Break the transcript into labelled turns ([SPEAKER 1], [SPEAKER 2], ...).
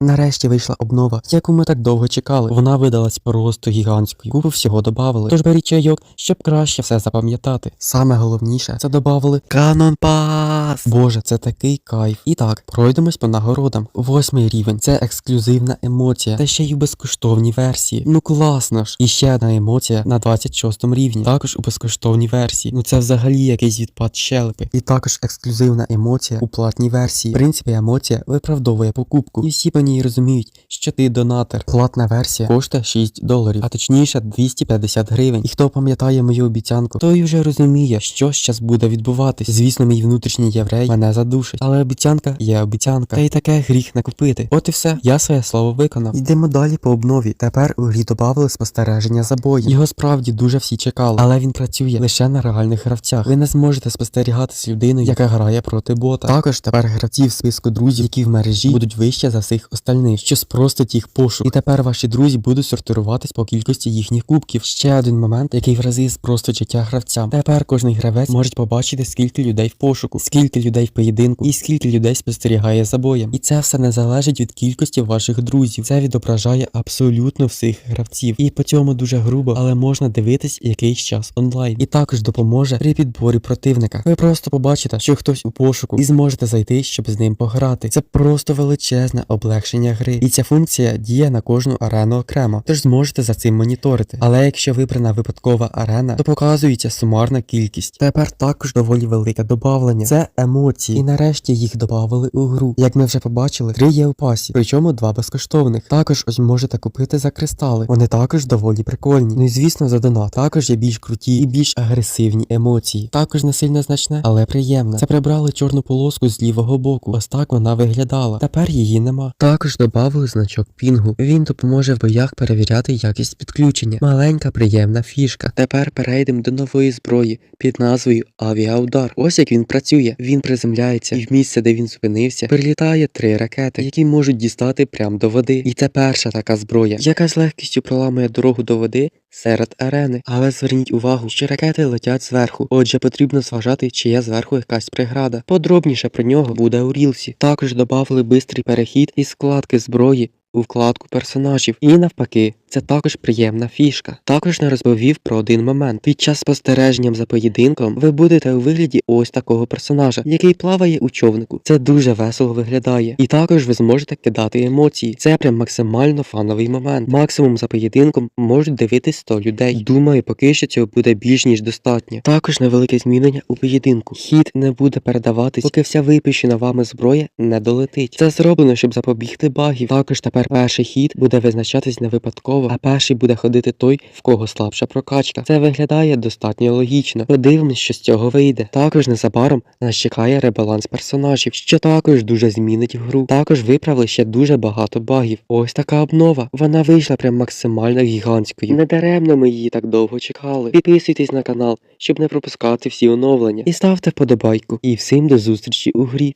[SPEAKER 1] Нарешті вийшла обнова, яку ми так довго чекали. Вона видалась просто гігантською. Купу всього додавали. Тож беріть чайок, щоб краще все запам'ятати. Саме головніше, це додавали Канон Пас. Боже, це такий кайф. І так, пройдемось по нагородам. Восьмий рівень це ексклюзивна емоція, та ще й у безкоштовній версії. Ну класно ж. І ще одна емоція на 26 рівні. Також у безкоштовній версії. Ну це взагалі якийсь відпад щелепи. І також ексклюзивна емоція у платній версії. В принципі, емоція виправдовує покупку. І всі ній розуміють, що ти донатор. Платна версія коштує 6 доларів, а точніше 250 гривень. І хто пам'ятає мою обіцянку, той вже розуміє, що щас буде відбуватись. Звісно, мій внутрішній єврей мене задушить. Але обіцянка є обіцянка. Та й таке гріх не купити. От і все, я своє слово виконав. Йдемо далі по обнові. Тепер у грі додали спостереження за боєм. Його справді дуже всі чекали, але він працює лише на реальних гравцях. Ви не зможете спостерігати з людиною, яка грає проти бота. Також тепер гравці в списку друзів, які в мережі будуть вище за всіх остальних, що спростить їх пошук. І тепер ваші друзі будуть сортуватись по кількості їхніх кубків. Ще один момент, який в рази спростить життя гравцям. Тепер кожний гравець може побачити, скільки людей в пошуку, скільки людей в поєдинку і скільки людей спостерігає за боєм. І це все не залежить від кількості ваших друзів. Це відображає абсолютно всіх гравців. І по цьому дуже грубо, але можна дивитись якийсь час онлайн. І також допоможе при підборі противника. Ви просто побачите, що хтось у пошуку, і зможете зайти, щоб з ним пограти. Це просто величезне облегшення гри. І ця функція діє на кожну арену окремо, тож зможете за цим моніторити. Але якщо вибрана випадкова арена, то показується сумарна кількість. Тепер також доволі велике добавлення. Це емоції. І нарешті їх додали у гру. Як ми вже побачили, три є у пасі, причому два безкоштовних. Також ось можете купити за кристали. Вони також доволі прикольні. Ну і звісно, за донат. Також є більш круті і більш агресивні емоції. Також не сильно значне, але приємне. Це прибрали чорну полоску з лівого боку. Ось так вона виглядала. Тепер її нема. Також додали значок пінгу. Він допоможе в боях перевіряти якість підключення. Маленька приємна фішка. Тепер перейдемо до нової зброї під назвою Авіаудар. Ось як він працює. Він приземляється, і в місце, де він зупинився, прилітає три ракети, які можуть дістати прямо до води. І це перша така зброя, яка з легкістю проламує дорогу до води серед арени. Але зверніть увагу, що ракети летять зверху. Отже, потрібно зважати, чи є зверху якась преграда. Подробніше про нього буде у рілсі. Також додали бистрий перехід і складки зброї. У вкладку персонажів і навпаки, це також приємна фішка. Також не розповів про один момент. Під час спостереженням за поєдинком ви будете у вигляді ось такого персонажа, який плаває у човнику. Це дуже весело виглядає. І також ви зможете кидати емоції. Це прям максимально фановий момент. Максимум за поєдинком можуть дивитись 100 людей. Думаю, поки що цього буде більш ніж достатньо. Також невелике змінення у поєдинку. Хід не буде передаватись, поки вся випущена вами зброя не долетить. Це зроблено, щоб запобігти багів. Також перший хід буде визначатись не випадково, а перший буде ходити той, в кого слабша прокачка. Це виглядає достатньо логічно. Подивимось, що з цього вийде. Також незабаром нас чекає ребаланс персонажів, що також дуже змінить гру. Також виправили ще дуже багато багів. Ось така обнова. Вона вийшла прям максимально гігантською. Недаремно ми її так довго чекали. Підписуйтесь на канал, щоб не пропускати всі оновлення. І ставте вподобайку. І всім до зустрічі у грі.